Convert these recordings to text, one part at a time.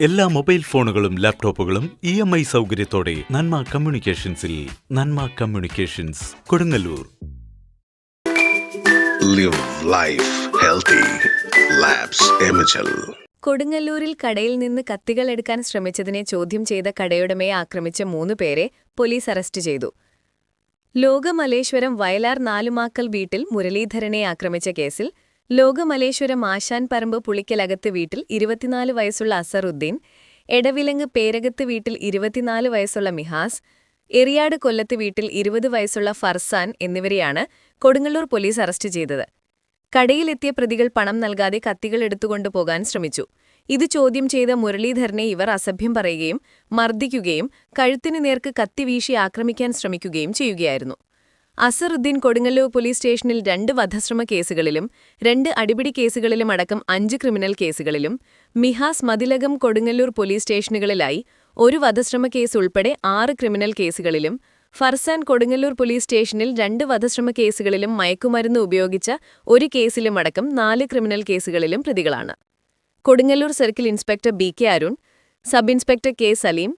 എല്ലാ മൊബൈൽ ഫോണുകളും ലാപ്ടോപ്പുകളും ഇ എം ഐ സൗകര്യത്തോടെ Nanma കമ്മ്യൂണിക്കേഷൻസിൽ Nanma communications Kodungallur. Live life healthy. കൊടുങ്ങല്ലൂരിൽ കടയിൽ നിന്ന് കത്തികൾ എടുക്കാൻ ശ്രമിച്ചതിനെ ചോദ്യം ചെയ്ത കടയുടമയെ ആക്രമിച്ച മൂന്ന് പേരെ പോലീസ് അറസ്റ്റ് ചെയ്തു. ലോകമലേശ്വരം വയലാർ നാലുമാക്കൽ വീട്ടിൽ മുരളീധരനെ ആക്രമിച്ച കേസിൽ ലോകമലേശ്വരം ആശാൻ പറമ്പ് പുളിക്കലകത്ത് വീട്ടിൽ ഇരുപത്തിനാല് വയസ്സുള്ള അസറുദ്ദീൻ എടവിലങ്ങ് പേരകത്ത് വീട്ടിൽ ഇരുപത്തിനാല് വയസ്സുള്ള മിഹാസ് എറിയാട് കൊല്ലത്ത് വീട്ടിൽ ഇരുപത് വയസ്സുള്ള ഫർസാൻ എന്നിവരെയാണ് കൊടുങ്ങല്ലൂർ പോലീസ് അറസ്റ്റ് ചെയ്തത്. കടയിലെത്തിയ പ്രതികൾ പണം നൽകാതെ കത്തികൾ എടുത്തുകൊണ്ടു പോകാൻ ശ്രമിച്ചു. ഇത് ചോദ്യം ചെയ്ത മുരളീധരനെ ഇവർ അസഭ്യം പറയുകയും മർദ്ദിക്കുകയും കഴുത്തിനു നേർക്ക് കത്തി വീശി ആക്രമിക്കാൻ ശ്രമിക്കുകയും ചെയ്യുകയായിരുന്നു. അസറുദ്ദീൻ കൊടുങ്ങല്ലൂർ പോലീസ് സ്റ്റേഷനിൽ രണ്ട് വധശ്രമ കേസുകളിലും രണ്ട് അടിപിടി കേസുകളിലും അടക്കം അഞ്ച് ക്രിമിനൽ കേസുകളിലും മിഹാസ് മതിലകം കൊടുങ്ങല്ലൂർ പോലീസ് സ്റ്റേഷനുകളിലായി ഒരു വധശ്രമ കേസ് ഉൾപ്പെടെ ആറ് ക്രിമിനൽ കേസുകളിലും ഫർസാൻ കൊടുങ്ങല്ലൂർ പോലീസ് സ്റ്റേഷനിൽ രണ്ട് വധശ്രമ കേസുകളിലും മയക്കുമരുന്ന് ഉപയോഗിച്ച ഒരു കേസിലുമടക്കം നാല് ക്രിമിനൽ കേസുകളിലും പ്രതികളാണ്. Kodungallur circle inspector B K Arun sub inspector K Saleem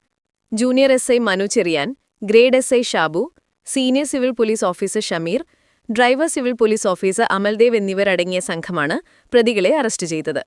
junior S I Manu Cherian grade S I Shabu senior civil police officer Shameer driver civil police officer Amaldev എന്നിവരടങ്ങിയ സംഘമാണ് പ്രതികളെ അറസ്റ്റ് ചെയ്തത്.